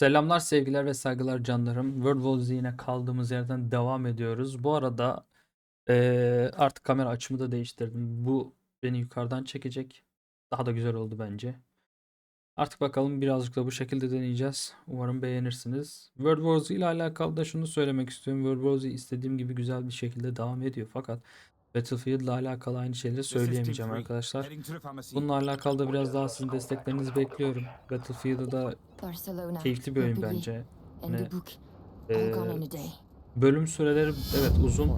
Selamlar, sevgiler ve saygılar canlarım. World War Z yine kaldığımız yerden devam ediyoruz. Bu arada eee, artık kamera açımı da değiştirdim. Bu beni yukarıdan çekecek. Daha da güzel oldu bence. Artık bakalım birazcık da bu şekilde deneyeceğiz. Umarım beğenirsiniz. World War Z ile alakalı da şunu söylemek istiyorum. World War Z istediğim gibi güzel bir şekilde devam ediyor. Fakat Battlefield ile alakalı aynı şeyleri söyleyemeyeceğim arkadaşlar. Bununla alakalı da biraz daha sizin desteklerinizi bekliyorum. Battlefield'ı da keyifli bir oyun bence. Hani, Dubuque, Ee, bölüm süreleri evet uzun,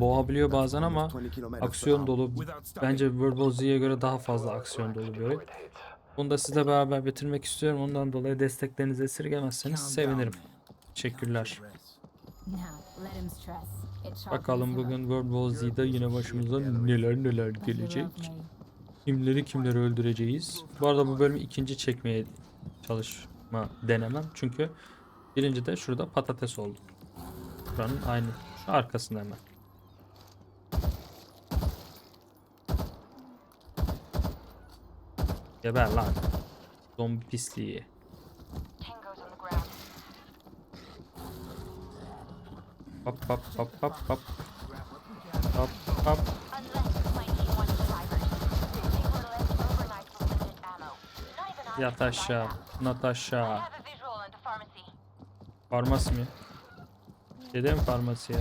boğabiliyor bazen ama aksiyon dolu. Bence World War Z'ye göre daha fazla aksiyon dolu bir oyun. Bunu da sizle beraber bitirmek istiyorum. Ondan dolayı desteklerinizi esirgemezseniz sevinirim. Teşekkürler. Now, let him stress. Bakalım bugün. World War Z'de yine başımıza neler neler gelecek. Kimleri kimleri öldüreceğiz. Bu arada bu bölümü ikinci çekmeye çalışma denemem. Çünkü birinci de şurada patates oldu. Buranın aynı. Şu arkasında hemen. Geber lan. Zombi pisliği. Hop hop hop hop hop. Hop hop. Yat aşağı. Natasha. Farmasi mi? Dede mi farmasi ya?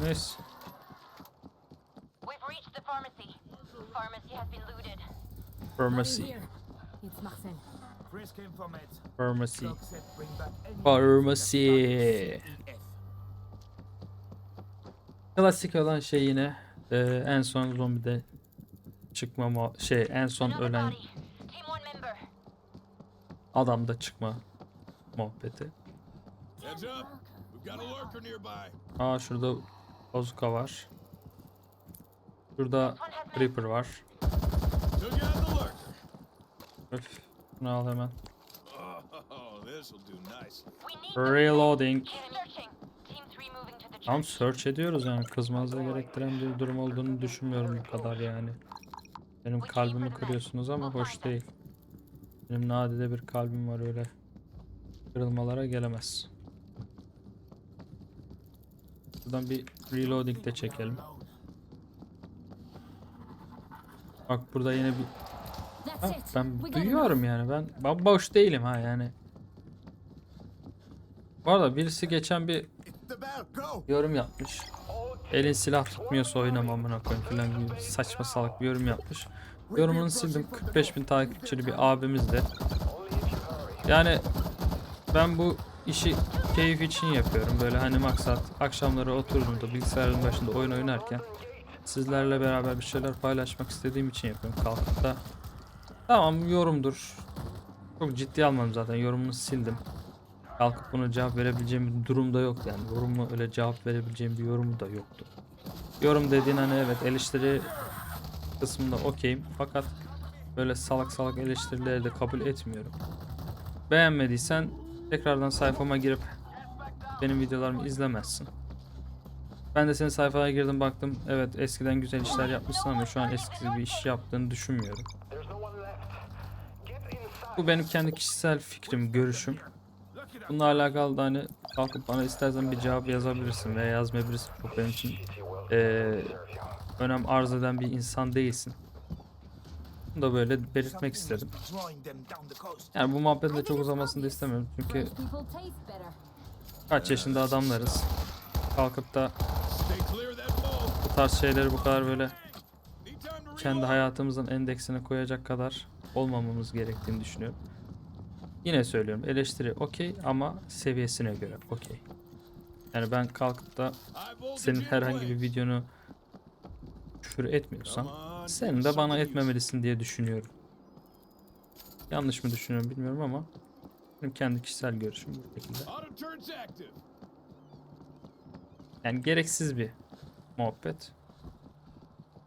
Neyse. Reached the pharmacy. Pharmacy. EF. Klasik olan şey yine e, en son zombide çıkma şey en son ölen adamda çıkma muhabbeti. Aa şurada bazuka var. Şurada. Reaper var. Öf, bunu al hemen. Oh. Reloading. Tam search ediyoruz yani kızmanıza gerektiren bir durum olduğunu düşünmüyorum bu kadar yani. Benim kalbimi kırıyorsunuz ama hoş değil. Benim nadide bir kalbim var öyle. Kırılmalara gelemez. Buradan bir reloading de çekelim. Bak burada yine bir Ha, ben duyuyorum yani ben ben boş değilim ha yani. Bu arada birisi geçen bir yorum yapmış. Elin silah tutmuyorsa oynama amına koyayım filan gibi saçma salak bir yorum yapmış. Yorumunu sildim. 45 bin takipçili bir abimiz de. Yani ben bu işi keyif için yapıyorum. Böyle hani maksat akşamları oturduğumda bilgisayarın başında oyun oynarken sizlerle beraber bir şeyler paylaşmak istediğim için yapıyorum. Kalkıp da Tamam yorumdur. Çok ciddi almadım zaten yorumunu sildim. Kalkıp buna cevap verebileceğim bir durum da yoktu yani. Yorumu öyle cevap verebileceğim bir yorumu da yoktu. Yorum dediğin hani evet eleştiri kısmında okeyim fakat böyle salak salak eleştirileri de kabul etmiyorum. Beğenmediysen tekrardan sayfama girip benim videolarımı izlemezsin. Ben de senin sayfaya girdim baktım evet eskiden güzel işler yapmışsın ama şu an eskisi bir iş yaptığını düşünmüyorum. Bu benim kendi kişisel fikrim, görüşüm. Bununla alakalı da hani kalkıp bana istersen bir cevap yazabilirsin veya yazmayabilirsin. Çok benim için eee, önem arz eden bir insan değilsin. Bunu da böyle belirtmek istedim. Yani bu muhabbetin de çok uzamasını da istemiyorum. Çünkü kaç yaşında adamlarız. Kalkıp da bu tarz şeyleri bu kadar böyle kendi hayatımızın endeksine koyacak kadar olmamamız gerektiğini düşünüyorum. Yine söylüyorum eleştiri okey ama seviyesine göre okey. Yani ben kalkıp da senin herhangi bir videonu küfür etmiyorsam give de bana etmemelisin diye düşünüyorum. Yanlış mı düşünüyorum bilmiyorum ama benim kendi kişisel görüşüm bu şekilde. Yani gereksiz bir muhabbet.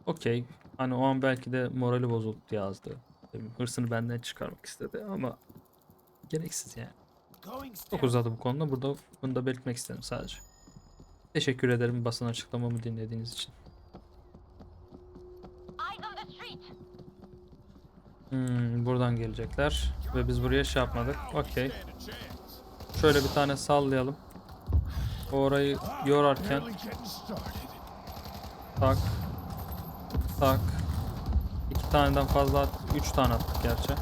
Okey. Hani o an belki de morali bozuldu yazdı. Hırsını benden çıkarmak istedi ama gereksiz yani. Çok uzadı bu konuda. Burada bunu da belirtmek istedim sadece. Teşekkür ederim basın açıklamamı dinlediğiniz için. Hmm, buradan gelecekler. Ve biz buraya şey yapmadık. Okey. Şöyle bir tane sallayalım. Orayı yorarken tak tak iki taneden fazla at, üç tane attık gerçi.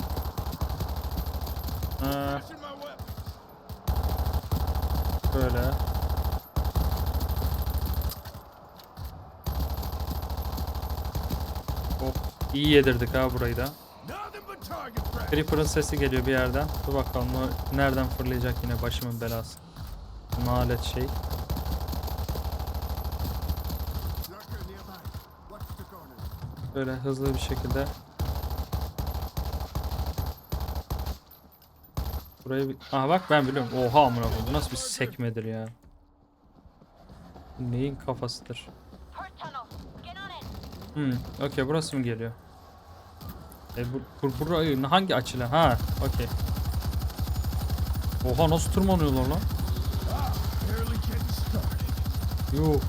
Ha, weapon. böyle. Hop, iyi yedirdik ha burayı da. Creeper'ın sesi geliyor bir yerden. Dur bakalım o nereden fırlayacak yine başımın belası. Nalet şey. Böyle hızlı bir şekilde. Burayı bir... Aha bak ben biliyorum. Oha amına. Bu nasıl bir sekmedir ya. Neyin kafasıdır? Hmm, okey burası mı geliyor? E bu, bu burayı hangi açıyla? Ha, okey. Oha nasıl tırmanıyorlar lan? Yuh.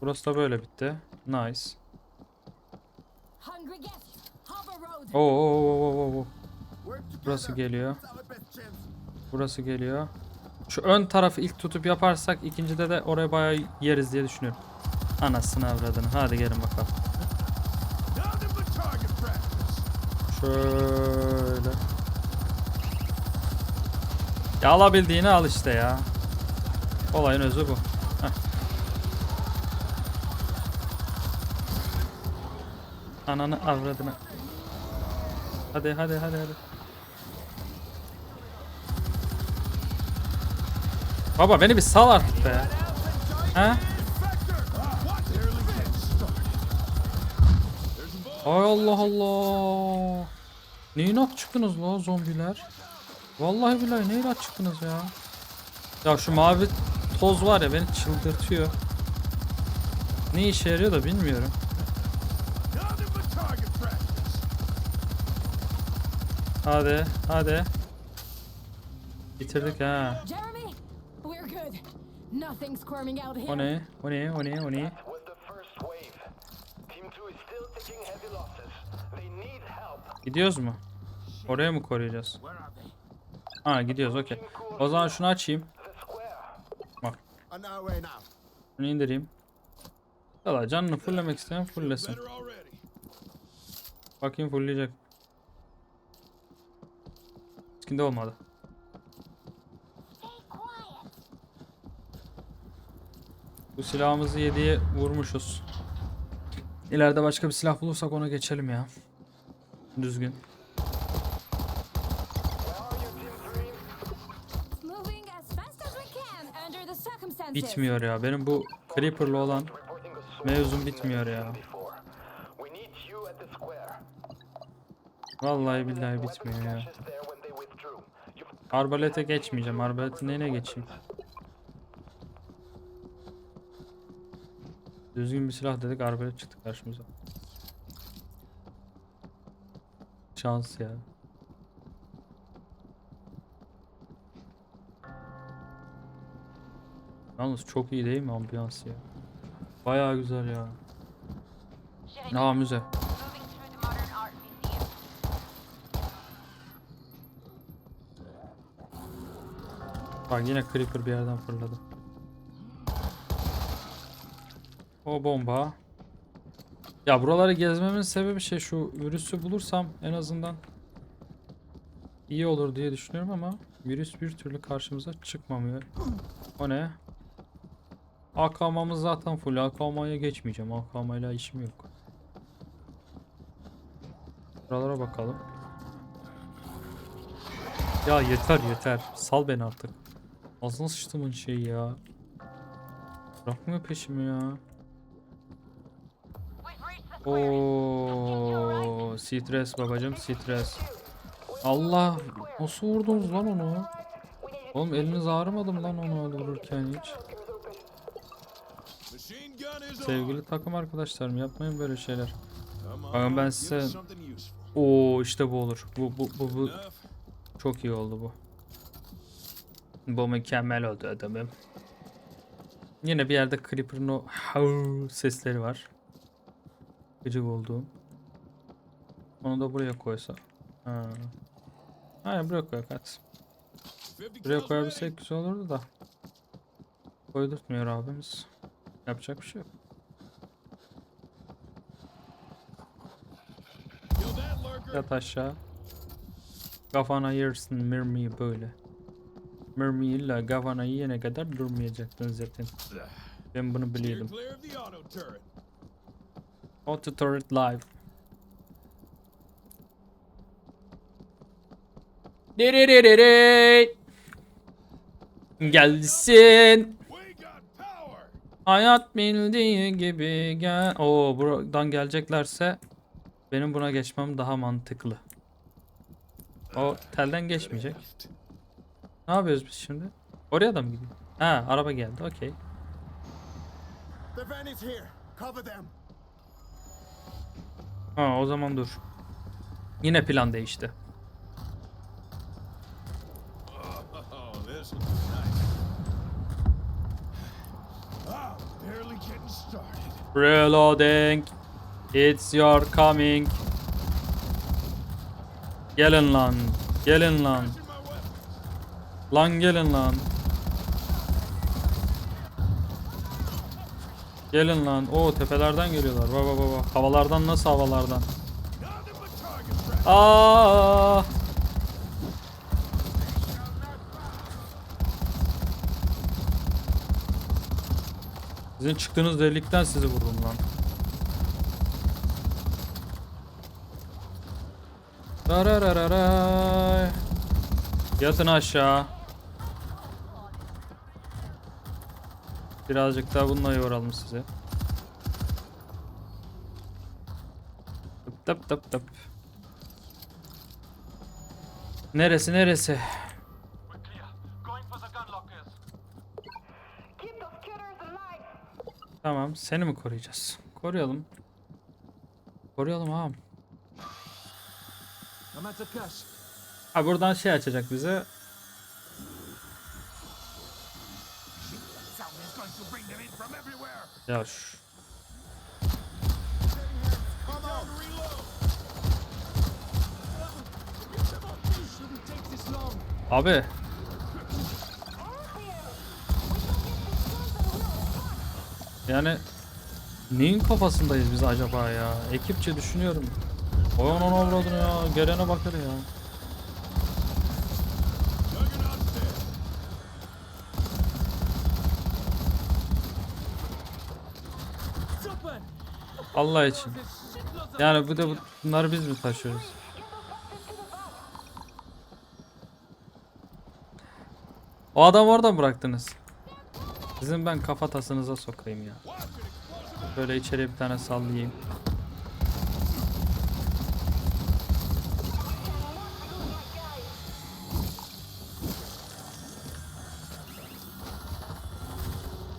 Burası da böyle bitti. Nice. Oo, oo, oo, oo. Burası geliyor. Burası geliyor. Şu ön tarafı ilk tutup yaparsak ikincide de oraya bayağı yeriz diye düşünüyorum. Anasını avradını. Hadi gelin bakalım. Şöyle. Ya alabildiğini al işte ya. Olayın özü bu. Ananı avradını. Hadi hadi hadi hadi. Baba beni bir sal artık be. He? Infector. What? Barely getting started. There's a ball. Ay Allah Allah. Ne inat çıktınız la zombiler? Vallahi billahi ne inat çıktınız ya? Ya şu mavi toz var ya beni çıldırtıyor. Ne işe yarıyor da bilmiyorum. Hadi hadi. Bitirdik ha. Jeremy, we're good. Nothing squirming out here. O ne? O ne? O ne? O ne? was the first wave. Team 2 is still taking heavy losses. They need help. Gidiyoruz mu? Oraya mı koruyacağız? Ha gidiyoruz okey. O zaman şunu açayım. Now. Şunu indireyim. Valla canını fulllemek isteyen fulllesin. Bakayım fullleyecek. Stay quiet. Bu silahımızı 7'ye vurmuşuz. İleride başka bir silah bulursak ona geçelim ya. Düzgün. Bitmiyor ya. Benim bu Creeper'lı olan mevzum bitmiyor ya. Vallahi billahi bitmiyor ya. Arbalete geçmeyeceğim. Arbaletin neyine geçeyim? Düzgün bir silah dedik arbalet çıktı karşımıza. Şans ya. Yalnız çok iyi değil mi ambiyans ya? Bayağı güzel ya. Aa müze. Bak yine creeper bir yerden fırladı. O bomba. Ya buraları gezmemin sebebi şey şu virüsü bulursam en azından iyi olur diye düşünüyorum ama virüs bir türlü karşımıza çıkmamıyor. O ne? AKM'mız zaten full. AKM'ya geçmeyeceğim. AKM'yla işim yok. Buralara bakalım. Ya yeter yeter. Sal beni artık. Ağzına sıçtımın şeyi ya. Bırakmıyor peşimi ya. Oo, stres babacım stres. Allah nasıl vurdunuz lan onu? Oğlum eliniz ağrımadı mı lan onu vururken hiç? Sevgili takım arkadaşlarım yapmayın böyle şeyler. Bakın ben size-. Oo işte bu olur. Bu bu bu bu çok iyi oldu bu. Bu mükemmel oldu adamım. Yine bir yerde Creeper'ın o hav sesleri var. Gıcık olduğum. Onu da buraya koysa. Ha. Aynen buraya koyak. 50 Buraya koyabilsek güzel olurdu da. Koydurtmuyor abimiz. Yapacak bir şey yok. Yat aşağı. Kafana yersin mermiyi böyle. Mermiyle kafana yiyene kadar durmayacaktın zaten. Ben bunu biliyordum. auto turret. Live. Gelsin. Hayat bildiği gibi gel. Oo buradan geleceklerse benim buna geçmem daha mantıklı. O telden geçmeyecek. Ne yapıyoruz biz şimdi? Oraya da mı gidiyor? Ha araba geldi okey. Ha o zaman dur. Yine plan değişti. Oh, started. Reloading. It's your coming. Gelin lan. Gelin lan. Lan gelin lan. Gelin lan. Oo tepelerden geliyorlar. Baba baba. Havalardan nasıl havalardan? Target practice. Aa! Sizin çıktığınız delikten sizi vurdum lan. Dararararay. Yatın aşağı. Birazcık daha bununla yoralım size. Tıp tıp tıp tıp. Neresi neresi? Tamam seni mi koruyacağız? Koruyalım. Koruyalım ağam. Ha buradan şey açacak bize. Ya. Abi. Yani neyin kafasındayız biz acaba ya? Ekipçe düşünüyorum. Oyun onu avradını ya. Gelene bakar ya. Allah için. Yani bu da bu- bunları biz mi taşıyoruz? O adam orada mı bıraktınız? Sizin ben kafatasınıza sokayım ya. Böyle içeriye bir tane sallayayım.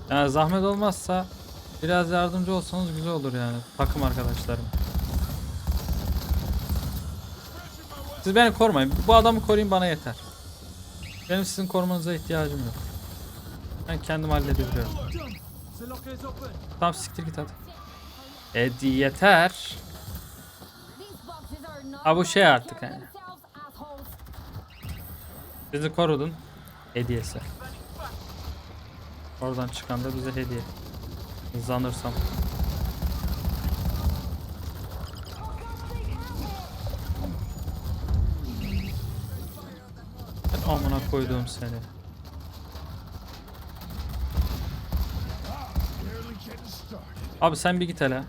Yani zahmet olmazsa biraz yardımcı olsanız güzel olur yani takım arkadaşlarım. Siz beni korumayın. Bu adamı koruyun bana yeter. Benim sizin korumanıza ihtiyacım yok. Ben kendim halledebiliyorum. Tamam siktir git hadi. Edi yeter. Ha, bu şey artık yani. Bizi korudun. Hediyesi. Oradan çıkan da bize hediye. Zanırsam. Ben amına koyduğum seni. Abi sen bir git hele.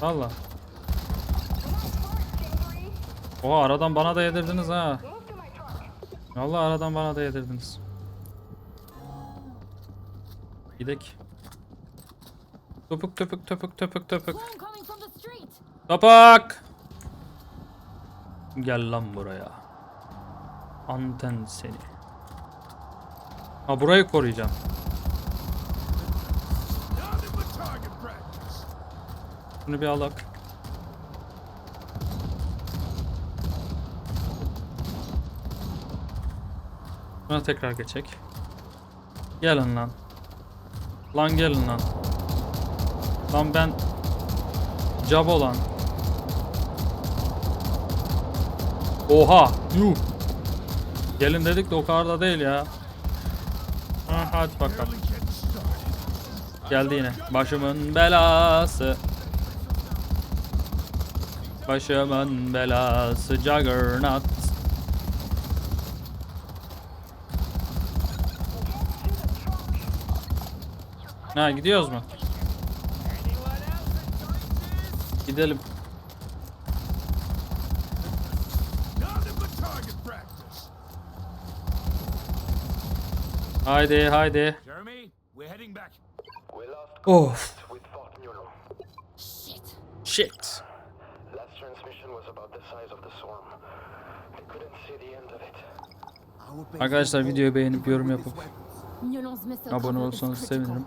Valla. Oha aradan bana da yedirdiniz ha. Valla aradan bana da yedirdiniz. Gidek. Topuk topuk topuk topuk topuk. Topuk. Gel lan buraya. Anten seni. Ha burayı koruyacağım. Bunu bir alak. Buna tekrar geçecek. Gelin lan. Lan gelin lan. Lan ben Cab olan. Oha! Yuh! Gelin dedik de o kadar da değil ya. Ha, hadi bakalım. Geldi yine. Başımın belası. Başımın belası Juggernaut. Ha gidiyoruz mu? Gidelim. Haydi haydi. Of. Shit. Shit. Last transmission was about the size of the swarm. They couldn't see the end of it. Arkadaşlar videoyu beğenip yorum yapıp abone olursanız sevinirim.